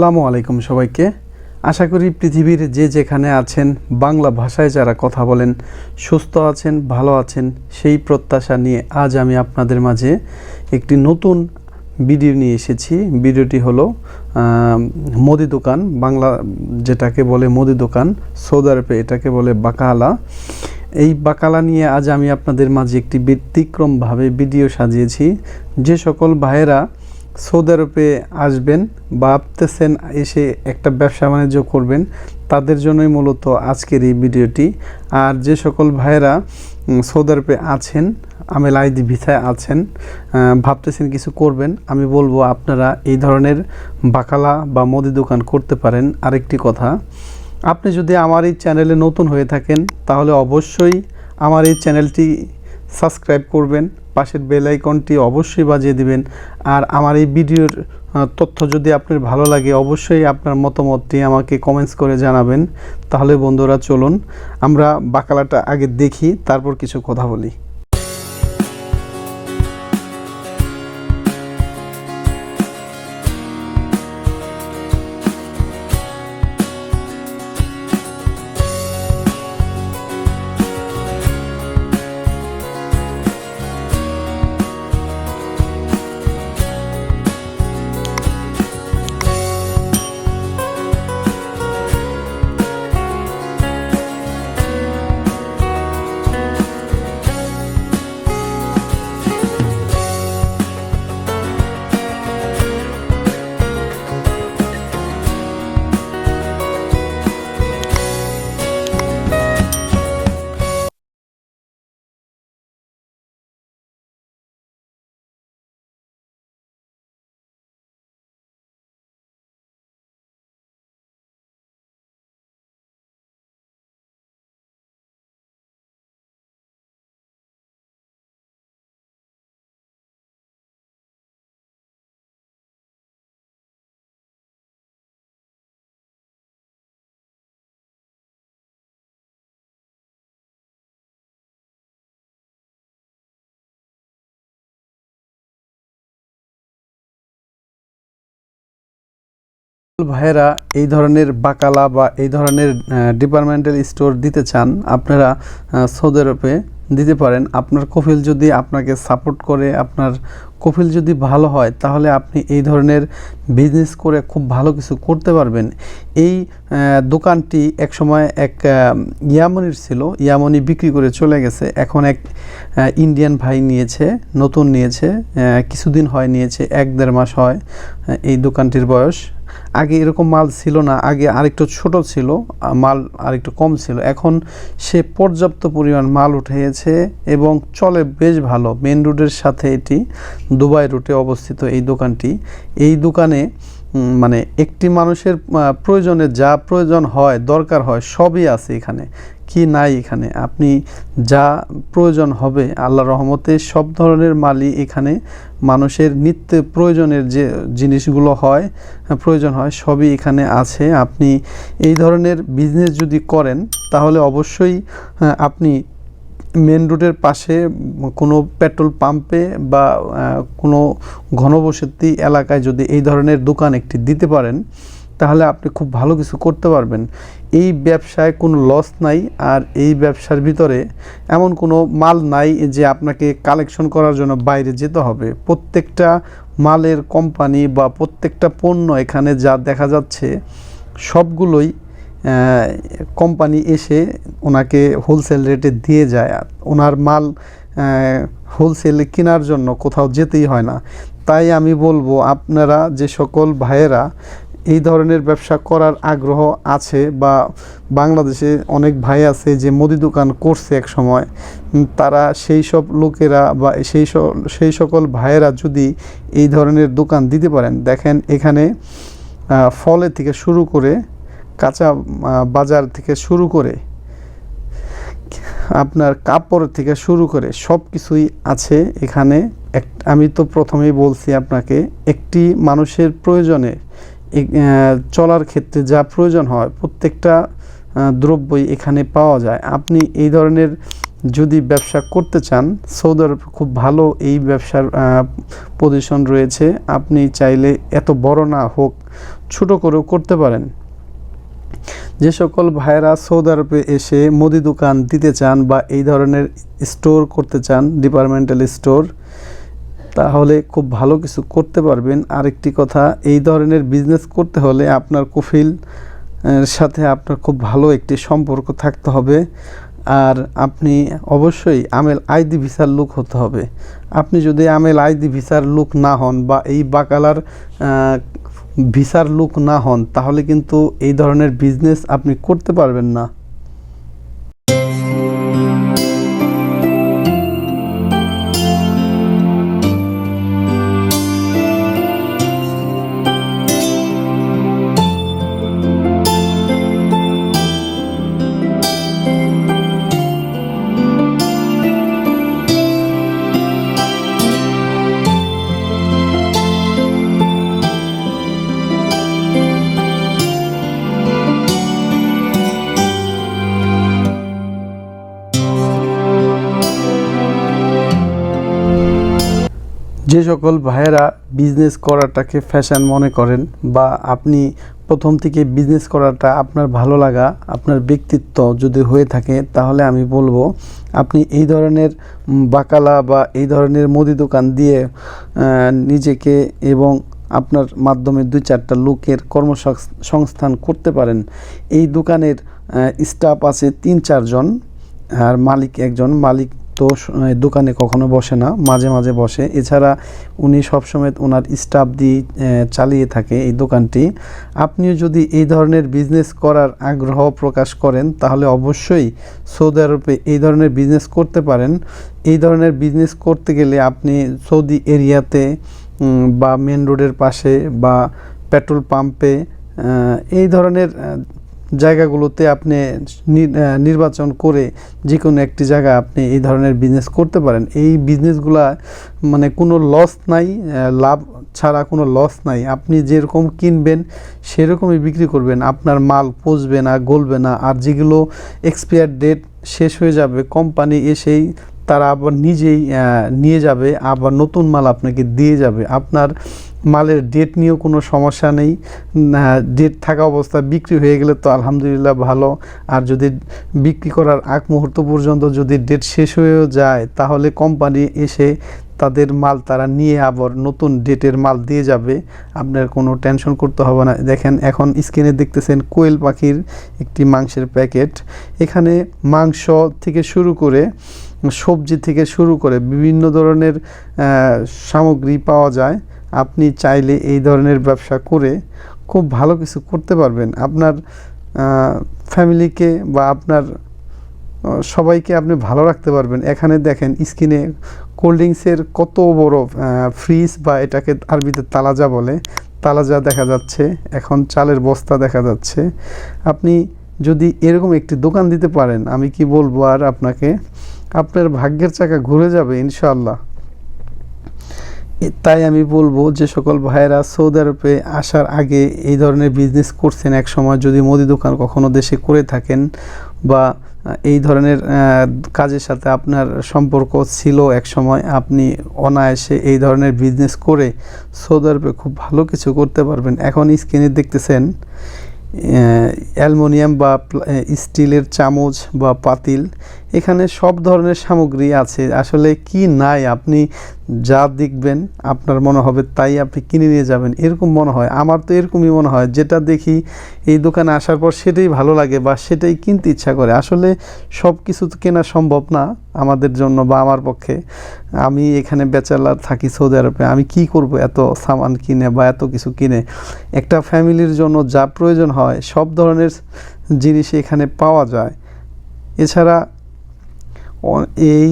আসসালামু আলাইকুম সবাইকে। আশা করি পৃথিবীর যে যেখানে আছেন, বাংলা ভাষায় যারা কথা বলেন, সুস্থ আছেন, ভালো আছেন, সেই প্রত্যাশা নিয়ে আজ আমি আপনাদের মাঝে একটি নতুন ভিডিও নিয়ে এসেছি। ভিডিওটি হলো মুদি দোকান, বাংলা যেটাকে বলে মুদি দোকান, সৌদি এটাকে বলে বাকালা। এই বাকালা নিয়ে আজ আমি আপনাদের মাঝে একটি ব্যতিক্রমভাবে ভিডিও সাজিয়েছি। যে সকল ভাইয়েরা সৌদি আরবে আসবেন ভাবতেছেন এসে একটা ব্যবসা বাণিজ্য করবেন, তাদের জন্যই মূলত আজকের এই ভিডিওটি। আর যে সকল ভাইয়েরা সৌদি আরবে আছেন, আমেল আইদি ভিসায় আছেন ভাবতেছেন কিছু করবেন, আমি বলব আপনারা এই ধরনের বাকালা বা মুদি দোকান করতে পারেন। আরেকটি কথা, আপনি যদি আমার এই চ্যানেলে নতুন হয়ে থাকেন, তাহলে অবশ্যই আমার এই চ্যানেলটি সাবস্ক্রাইব করবেন। পাশের বেল আইকনটি অবশ্যই বাজিয়ে দিবেন। আর আমার এই ভিডিওর তথ্য যদি আপনার ভালো লাগে, অবশ্যই আপনার মতামতটি আমাকে কমেন্টস করে জানাবেন। তাহলে বন্ধুরা, চলুন, আমরা বাকালাটা আগে দেখি, তারপর কিছু কথা বলি। ভাইয়েরা এই ধরনের বাকালা বা এই ধরনের ডিপার্টমেন্টাল স্টোর দিতে চান, আপনারা সৌদি আরবে দিতে পারেন। আপনার কফিল যদি আপনাকে সাপোর্ট করে, আপনার কফিল যদি ভালো হয়, তাহলে আপনি এই ধরনের বিজনেস করে খুব ভালো কিছু করতে পারবেন। এই দোকানটি একসময় এক ইয়ামনির ছিল। ইয়ামনি বিক্রি করে চলে গেছে। এখন এক ইন্ডিয়ান ভাই নিয়েছে, নতুন নিয়েছে কিছুদিন হয় নিয়েছে, এক দেড় মাস হয় এই দোকানটির বয়স। আগে এরকম মাল ছিল না, আগে আরেকটু ছোট ছিল মাল আরেকটু কম ছিল। এখন সে পর্যাপ্ত পরিমাণ মাল উঠেছে এবং চলে বেশ ভালো। মেন রোডের সাথে এটি, দুবাই রুটে অবস্থিত এই দোকানটি। এই দোকানে মানে একটি মানুষের প্রয়োজনে যা প্রয়োজন হয়, দরকার হয়, সবই আছে এখানে। কি নাই এখানে? আপনি যা প্রয়োজন হবে আল্লাহ রহমতে সব ধরনের মালই এখানে মানুষের নিত্য প্রয়োজনের যে জিনিসগুলো হয়, প্রয়োজন হয়, সবই এখানে আছে। আপনি এই ধরনের বিজনেস যদি করেন, তাহলে অবশ্যই আপনি মেন রোডের পাশে কোনো পেট্রোল পাম্পে বা কোনো ঘনবসতি এলাকায় যদি এই ধরনের দোকান একটি দিতে পারেন তাহলে আপনি খুব ভালো কিছু করতে পারবেন। এই ব্যবসায় কোনো লস নাই আর এই ব্যবসার ভিতরে এমন কোনো মাল নাই যে আপনাকে কালেকশন করার জন্য বাইরে যেতে হবে। প্রত্যেকটা মালের কোম্পানি বা প্রত্যেকটা পণ্য এখানে যা দেখা যাচ্ছে, সবগুলোই কোম্পানি এসে ওনাকে হোলসেল রেটে দিয়ে যায়। ওনার মাল হোলসেলে কেনার জন্য কোথাও যেতেই হয় না। তাই আমি বলব, আপনারা যে সকল ভাইয়েরা এই ধরনের ব্যবসা করার আগ্রহ আছে বা বাংলাদেশে অনেক ভাই আছে যে মুদি দোকান করছে এক সময় তারা সেই সব লোকেরা বা সেই সেই সকল ভাইয়েরা যদি এই ধরনের দোকান দিতে পারেন, দেখেন এখানে ফলে থেকে শুরু করে কাঁচা বাজার থেকে শুরু করে, আপনার কাপড় থেকে শুরু করে সব কিছুই আছে এখানে। আমি তো প্রথমেই বলছি আপনাকে, একটি মানুষের প্রয়োজনে চলার ক্ষেত্রে যা প্রয়োজন হয় প্রত্যেকটা দ্রব্যই এখানে পাওয়া যায়। আপনি এই ধরনের যদি ব্যবসা করতে চান, সৌদি আরবে খুব ভালো এই ব্যবসার পজিশন রয়েছে। আপনি চাইলে এত বড় না হোক, ছোট করেও করতে পারেন। যে সকল ভাইয়েরা সৌদি আরবে এসে মুদি দোকান দিতে চান বা এই ধরনের স্টোর করতে চান ডিপার্টমেন্টাল স্টোর তাহলে খুব ভালো কিছু করতে পারবেন। আরেকটি কথা, এই ধরনের বিজনেস করতে হলে আপনার কফিল সাথে আপনার খুব ভালো একটি সম্পর্ক থাকতে হবে। আর আপনি অবশ্যই আমেল আইডি ভিসার লোক হতে হবে। আপনি যদি আমেল আইডি ভিসার লোক না হন বা এই বাকালার ভিসার লোক না হন, তাহলে কিন্তু এই ধরনের বিজনেস আপনি করতে পারবেন না। যে সকল ভাইয়েরা বিজনেস করাটাকে ফ্যাশন মনে করেন বা আপনি প্রথম থেকে বিজনেস করাটা আপনার ভালো লাগা, আপনার ব্যক্তিত্ব যদি হয়ে থাকে, তাহলে আমি বলব আপনি এই ধরনের বাকালা বা এই ধরনের মুদি দোকান দিয়ে নিজেকে এবং আপনার মাধ্যমে দুই চারটা লোকের কর্মসংস্থান করতে পারেন। এই দোকানের স্টাফ আছে তিন চারজন, আর মালিক একজন। মালিক তো দোকানে কখনো বসে না, মাঝে মাঝে বসে। এছাড়া উনি সবসময় ওনার স্টাফ দিয়ে চালিয়ে থাকে এই দোকানটি। আপনিও যদি এই ধরনের বিজনেস করার আগ্রহ প্রকাশ করেন, তাহলে অবশ্যই সৌদি আরবে এই ধরনের বিজনেস করতে পারেন। এই ধরনের বিজনেস করতে গেলে আপনি সৌদি এরিয়াতে বা মেন রোডের পাশে বা পেট্রোল পাম্পে এই ধরনের জায়গাগুলোতে আপনি নির্বাচন করে যে কোনো একটি জায়গা আপনি এই ধরনের বিজনেস করতে পারেন। এই বিজনেসগুলা মানে কোনো লস নাই লাভ ছাড়া কোনো লস নাই। আপনি যেরকম কিনবেন, সেরকমই বিক্রি করবেন। আপনার মাল পচবে না, গলবে না। আর যেগুলো এক্সপায়ার ডেট শেষ হয়ে যাবে কোম্পানি এসেই তারা আবার নিজেই নিয়ে যাবে, আবার নতুন মাল আপনাকে দিয়ে যাবে। আপনার মালের ডেট নিয়েও কোনো সমস্যা নেই। ডেট থাকা অবস্থায় বিক্রি হয়ে গেলে তো আলহামদুলিল্লাহ ভালো। আর যদি বিক্রি করার আগ মুহূর্ত পর্যন্ত যদি ডেট শেষ হয়েও যায়, তাহলে কোম্পানি এসে তাদের মাল তারা নিয়ে আবার নতুন ডেটের মাল দিয়ে যাবে। আপনার কোনো টেনশন করতে হবে না। দেখেন, এখন স্ক্রিনে দেখতেছেন কোয়েল পাখির একটি মাংসের প্যাকেট। এখানে মাংস থেকে শুরু করে সবজি থেকে শুরু করে বিভিন্ন ধরনের সামগ্রী পাওয়া যায়। আপনি চাইলে এই ধরনের ব্যবসা করে খুব ভালো কিছু করতে পারবেন। আপনার ফ্যামিলিকে বা আপনার সবাইকে আপনি ভালো রাখতে পারবেন। এখানে দেখেন স্কিনে কোল্ড ড্রিঙ্কসের কত বড় ফ্রিজ বা এটাকে আরবিতে তালাজা বলে। তালাজা দেখা যাচ্ছে, এখন চালের বস্তা দেখা যাচ্ছে। আপনি যদি এরকম একটি দোকান দিতে পারেন, আমি কি বলব আর আপনাকে? আপনার ভাগ্যের চাকা ঘুরে যাবে ইনশাল্লাহ তাই আমি বলব যে সকল ভাইয়েরা সৌদি আরবে আসার আগে এই ধরনের বিজনেস করছেন এক সময় যদি মুদি দোকান কখনো দেশে করে থাকেন বা এই ধরনের কাজের সাথে আপনার সম্পর্ক ছিল এক সময়, আপনি অনায়াসে এই ধরনের বিজনেস করে সৌদি আরবে খুব ভালো কিছু করতে পারবেন। এখন স্ক্রিনে দেখতেছেন অ্যালমোনিয়াম বা স্টিলের চামচ বা পাতিল এখানে সব ধরনের সামগ্রী আছে। আসলে কি নাই আপনি যা দেখবেন, আপনার মনে হবে তাই আপনি কিনে নিয়ে যাবেন। এরকম মনে হয়। আমার তো এরকমই মনে হয়। যেটা দেখি এই দোকানে আসার পর সেটাই ভালো লাগে বা সেটাই কিনতে ইচ্ছা করে। আসলে সব কিছু তো কেনা সম্ভব না আমাদের জন্য বা আমার পক্ষে। আমি এখানে ব্যাচেলার থাকি সৌদি আরবে। আমি কি করব এত সামান কিনে বা এত কিছু কিনে? একটা ফ্যামিলির জন্য যা প্রয়োজন হয়, সব ধরনের জিনিস এখানে পাওয়া যায়। এছাড়া এই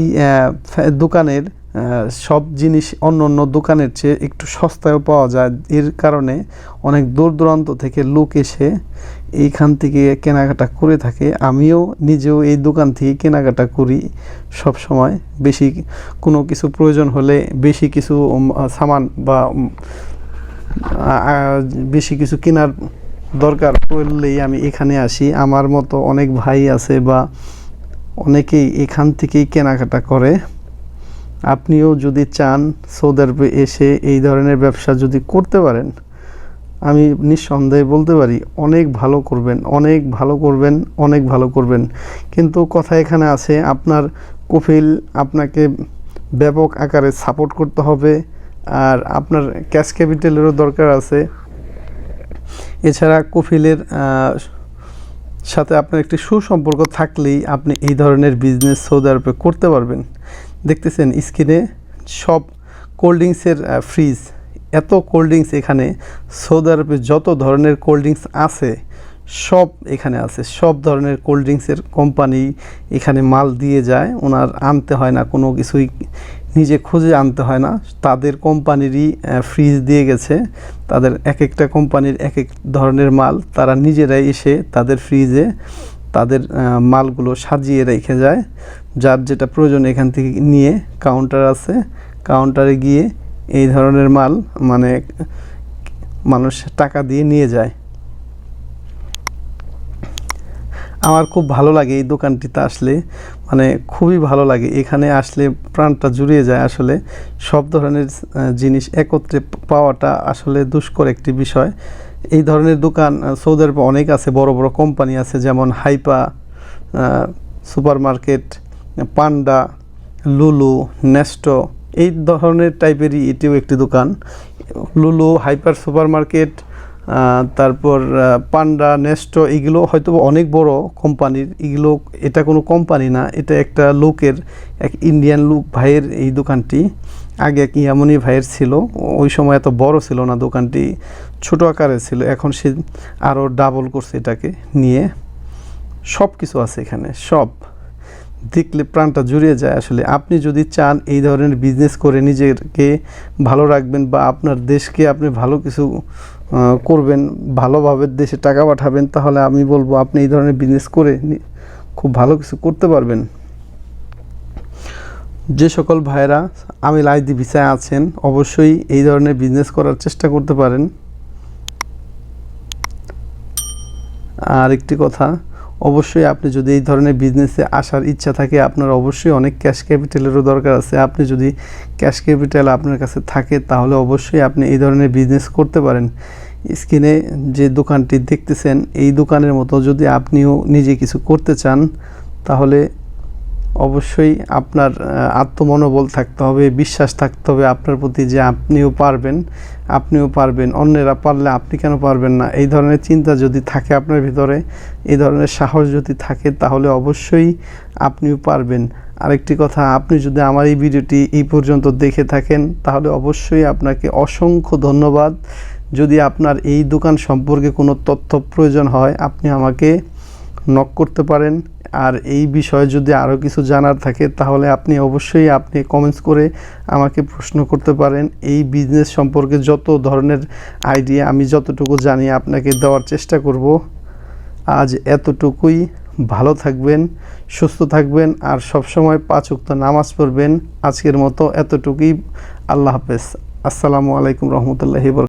দোকানের সব জিনিস অন্য অন্য দোকানের চেয়ে একটু সস্তায়ও পাওয়া যায়। এর কারণে অনেক দূর দূরান্ত থেকে লোক এসে এইখান থেকে কেনাকাটা করে থাকে। আমিও নিজেও এই দোকান থেকে কেনাকাটা করি সব সময়। বেশি কোনো কিছু প্রয়োজন হলে বেশি কিছু সামান বা বেশি কিছু কেনার দরকার পড়লেই আমি এখানে আসি। আমার মতো অনেক ভাই আছে বা অনেকেই এখান থেকেই কেনাকাটা করে। আপনিও যদি চান সৌদি আরবে এসে এই ধরনের ব্যবসা যদি করতে পারেন, আমি নিঃসন্দেহে বলতে পারি অনেক ভালো করবেন, অনেক ভালো করবেন, অনেক ভালো করবেন। কিন্তু কথা এখানে আছে, আপনার কফিল আপনাকে ব্যাপক আকারে সাপোর্ট করতে হবে আর আপনার ক্যাশ ক্যাপিটালেরও দরকার আছে। এছাড়া কফিলের সাথে আপনার একটি সুসম্পর্ক থাকলেই আপনি এই ধরনের বিজনেস সৌদি আরবে করতে পারবেন। দেখতেছেন স্ক্রিনে সব কোল্ড ড্রিঙ্কসের ফ্রিজ এত কোল্ড ড্রিঙ্কস এখানে, সৌদি আরবে যত ধরনের কোল্ড ড্রিঙ্কস আছে, সব এখানে আছে। সব ধরনের কোল্ড ড্রিঙ্কসের কোম্পানি এখানে মাল দিয়ে যায়, ওনার আনতে হয় না, কোনো কিছুই নিজে খুঁজে আনতে হয় না। তাদের কোম্পানিরই ফ্রিজ দিয়ে গেছে। তাদের এক একটা কোম্পানির এক এক ধরনের মাল, তারা নিজেরাই এসে তাদের ফ্রিজে তাদের মালগুলো সাজিয়ে রেখে যায়। যার যেটা প্রয়োজন এখান থেকে নিয়ে কাউন্টার আছে। কাউন্টারে গিয়ে এই ধরনের মাল মানে মানুষ টাকা দিয়ে নিয়ে যায়। আমার খুব ভালো লাগে এই দোকানটিতে আসলে। মানে খুবই ভালো লাগে। এখানে আসলে প্রাণটা জুড়িয়ে যায় আসলে। সব ধরনের জিনিস একত্রে পাওয়াটা আসলে দুষ্কর একটি বিষয়। এই ধরনের দোকান সৌদি আরবে অনেক আছে, বড় বড় কোম্পানি আছে, যেমন হাইপা সুপার মার্কেট পান্ডা, লুলু, নেস্টো, এই ধরনের টাইপেরই এটিও একটি দোকান। লুলু, হাইপার সুপার মার্কেট তারপর পান্ডা, নেস্টো, এগুলো হয়তো অনেক বড় কোম্পানির এগুলো, এটা কোনো কোম্পানি না, এটা একটা লোকের, এক ইন্ডিয়ান লোক ভাইয়ের এই দোকানটি। আগে এক ইয়ামনি ভাইয়ের ছিল? ওই সময় এত বড় ছিল না দোকানটি, ছোট আকারে ছিল, এখন সে আরও ডাবল করছে এটাকে নিয়ে। সব কিছু আছে এখানে, সব। দেখলে প্রাণটা জুড়িয়ে যায় আসলে। আপনি যদি চান এই ধরনের বিজনেস করে নিজেকে ভালো রাখবেন বা আপনার দেশকে আপনি ভালো কিছু করবেন, ভালোভাবে দেশে টাকা পাঠাবেন, তাহলে আমি বলব আপনি এই ধরনের বিজনেস করে খুব ভালো কিছু করতে পারবেন। যে সকল ভাইরা আমি লাইদি ভিসায় আছেন, অবশ্যই এই ধরনের বিজনেস করার চেষ্টা করতে পারেন। আর একটি কথা অবশ্যই আপনি যদি এই ধরনের বিজনেসে আসার ইচ্ছা থাকে, আপনার অবশ্যই অনেক ক্যাশ ক্যাপিটালেরও দরকার আছে। আপনি যদি ক্যাশ ক্যাপিটাল আপনার কাছে থাকে, তাহলে অবশ্যই আপনি এই ধরনের বিজনেস করতে পারেন। স্ক্রিনে যে দোকানটি দেখতেছেন, এই দোকানের মতো যদি আপনিও নিজে কিছু করতে চান, তাহলে অবশ্যই আপনার আত্মমনোবল থাকতে হবে, বিশ্বাস থাকতে হবে আপনার প্রতি যে আপনিও পারবেন আপনিও পারবেন। অন্যেরা পারলে আপনি কেন পারবেন না? এই ধরনের চিন্তা যদি থাকে আপনার ভিতরে, এই ধরনের সাহস যদি থাকে তাহলে অবশ্যই আপনিও পারবেন। আরেকটি কথা, আপনি যদি আমার এই ভিডিওটি এই পর্যন্ত দেখে থাকেন, তাহলে অবশ্যই আপনাকে অসংখ্য ধন্যবাদ। যদি আপনার এই দোকান সম্পর্কে কোনো তথ্য প্রয়োজন হয়, আপনি আমাকে নক করতে পারেন। আর এই বিষয়ে যদি আরও কিছু জানার থাকে, তাহলে আপনি অবশ্যই আপনি কমেন্টস করে আমাকে প্রশ্ন করতে পারেন। এই বিজনেস সম্পর্কে যত ধরনের আইডিয়া আমি যতটুকু জানি আপনাকে দেওয়ার চেষ্টা করব। আজ এতটুকুই। ভালো থাকবেন, সুস্থ থাকবেন, আর সবসময় পাঁচ উক্ত নামাজ পড়বেন। আজকের মতো এতটুকুই। আল্লাহ হাফেজ। আসসালামু আলাইকুম রহমতুল্লাহি বরকাত